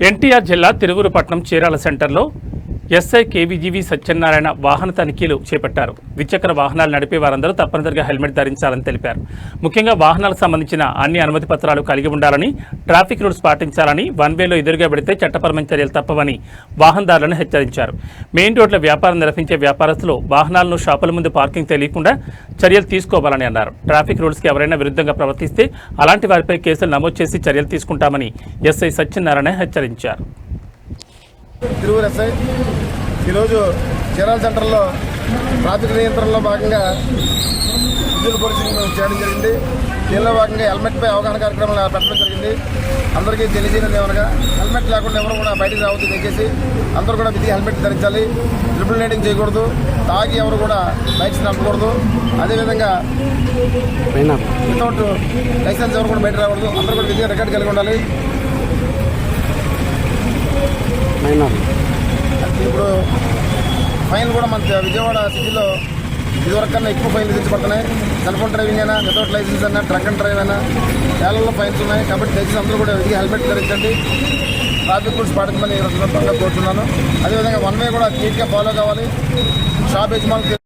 ఎన్టీఆర్ జిల్లా తిరువురుపట్నం చీరాల సెంటర్లో ఎస్ఐ కేవీజీవి సత్యనారాయణ వాహన తనిఖీలు చేపట్టారు. ద్విచక్ర వాహనాలు నడిపే వారందరూ తప్పనిసరిగా హెల్మెట్ ధరించాలని తెలిపారు. ముఖ్యంగా వాహనాలకు సంబంధించిన అన్ని అనుమతి పత్రాలు కలిగి ఉండాలని ట్రాఫిక్ రూల్స్ పాటించాలని వన్ వేలో ఎదురుగా పెడితే చట్టపరమైన చర్యలు తప్పవని వాహనదారులను హెచ్చరించారు. మెయిన్ రోడ్ల వ్యాపారం నిర్వహించే వ్యాపారస్తులు వాహనాలను షాపుల ముందు పార్కింగ్ తెలియకుండా చర్యలు తీసుకోవాలని అన్నారు. ట్రాఫిక్ రూల్స్కి ఎవరైనా విరుద్ధంగా ప్రవర్తిస్తే అలాంటి వారిపై కేసులు నమోదు చేసి చర్యలు తీసుకుంటామని ఎస్ఐ సత్యనారాయణ హెచ్చరించారు. తిరువురు ఎస్ఐ ఈరోజు చీరాల సెంటర్లో ట్రాఫిక్ నియంత్రణలో భాగంగా విజువల్ పోలీసింగ్ చేయడం జరిగింది. దీనిలో భాగంగా హెల్మెట్పై అవగాహన కార్యక్రమాలు పెట్టడం జరిగింది. అందరికీ తెలియజేయడం ఏమనగా హెల్మెట్ లేకుండా ఎవరు కూడా బయటికి రావద్దు దయచేసి అందరూ కూడా విధి హెల్మెట్ ధరించాలి. ట్రిపుల్ రైడింగ్ చేయకూడదు. తాగి ఎవరు కూడా బైక్స్ నడపకూడదు. అదేవిధంగా వితౌట్ లైసెన్స్ ఎవరు కూడా బయట రాకూడదు. అందరూ కూడా విధిగా రికార్డ్ కలిగి ఉండాలి. ఇప్పుడు ఫైన్ కూడా మన విజయవాడ సిటీలో ఇదివరకు ఎక్కువ ఫైన్లు తెచ్చిపడుతున్నాయి. సెల్ ఫోన్ డ్రైవింగ్ అయినా వితౌట్ లైసెన్స్ అయినా ట్రక్ అండ్ డ్రైవ్ అయినా వేలలో ఫైన్స్ ఉన్నాయి. కాబట్టి దయచేసి అందరూ కూడా విధిగా హెల్మెట్ ధరించండి. ట్రాఫిక్ రూల్స్ పాటించమని సందర్భంగా కోరుతున్నాను అదేవిధంగా వన్ వే కూడా నీట్గా ఫాలో కావాలి. షాప్ యజమానులు